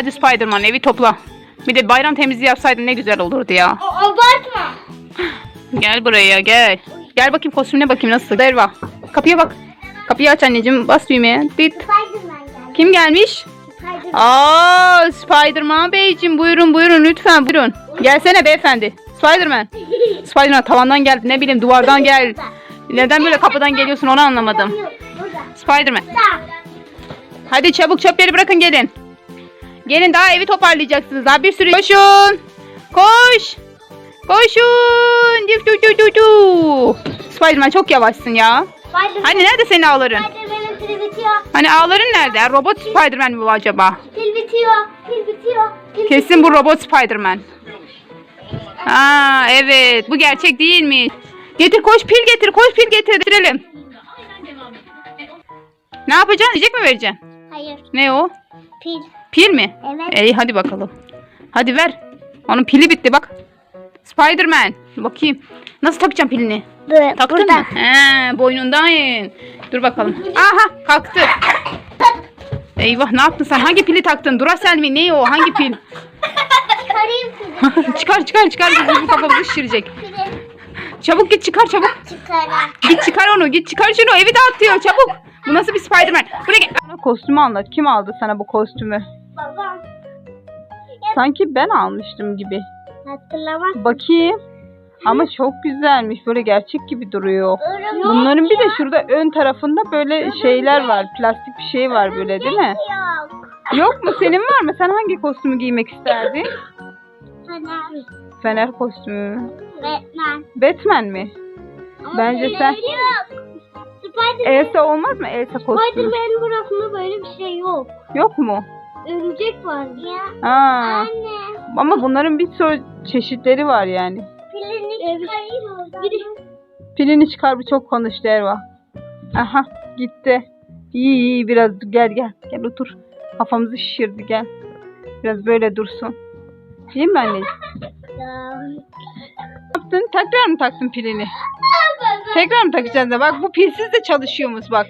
Hadi Spiderman evi topla. Bir de bayram temizliği yapsaydın ne güzel olurdu ya. O, abartma. Gel buraya gel. Gel bakayım kostümüne bakayım nasıl. Derva. Kapıya bak. Kapıyı aç anneciğim. Bas düğmeye. Dit. Geldi. Kim gelmiş? Spiderman. Aa Spiderman beyciğim buyurun buyurun lütfen buyurun. Gelsene beyefendi. Spiderman. Spiderman tavandan geldi ne bileyim duvardan gel. Neden böyle kapıdan geliyorsun onu anlamadım. Spiderman. Hadi çabuk çöpleri bırakın gelin. Gelin daha evi toparlayacaksınız. Daha bir sürü koşun. Koş. Koşun. Dif du du du du. Spiderman çok yavaşsın ya. Spiderman. Hani nerede senin ağların? Spiderman'ın pili bitiyor. Hani ağların nerede? Robot Spiderman mi bu acaba? Pil bitiyor. Pil bitiyor. Pil Kesin bu robot Spiderman. Aa evet bu gerçek değil mi? Getir koş pil getir koş pil getir getirelim. Ne yapacaksın? Yiyecek mi vereceksin? Hayır. Ne o? Pil. Pil mi? Evet. İyi hadi bakalım. Hadi ver. Onun pili bitti bak. Spiderman. Bakayım. Nasıl takacağım pilini? Böyle. Taktın burada. mı? He, boynundan. Dur bakalım. Aha kalktı. Eyvah ne yaptın sen? Hangi pili taktın? Duracell mi? Ne o? Hangi pil? Çıkarayım pili. çıkar çıkar çıkar. Bizim kafamızı şişirecek. Çabuk git çıkar çabuk. çıkarayım. Git çıkar onu. Git çıkar şunu. Evi dağıtıyor çabuk. Bu nasıl bir Spiderman? Buraya gel. Kostümü anlat. Kim aldı sana bu kostümü? Babam. Sanki ben almıştım gibi. Hatırlamaz. Bakayım. Ama çok güzelmiş. Böyle gerçek gibi duruyor. Yok Bunların bir de ya. şurada ön tarafında böyle şeyler var. Plastik bir şey var böyle değil mi? Yok. Yok mu? Senin var mı? Sen hangi kostümü giymek isterdin? Fener. Fener kostümü mü? Batman. Batman mi? Ama Bence sen- Yok. Elsa olmaz mı? Elsa kostümü. Spiderman'in burasında böyle bir şey yok. Yok mu? Örümcek var. Ya. Aa. Anne. Ama bunların bir sürü çeşitleri var yani. Pilini çıkarayım oradan. Bir Pilini çıkar bu çok konuştu Erva. Aha gitti. İyi iyi biraz gel gel. Gel otur. Kafamızı şişirdi gel. Biraz böyle dursun. Değil mi anneciğim? Ne yaptın? Tekrar mı taktın pilini? Tekrar mı takacaksın da? Bak bu pilsiz de çalışıyormuş bak.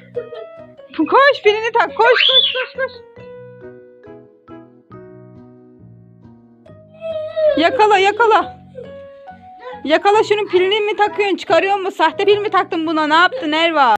Koş pilini tak. Koş koş koş koş. Yakala yakala. Yakala şunun pilini mi takıyorsun? Çıkarıyor mu? Sahte pil mi taktın buna? Ne yaptın Erva?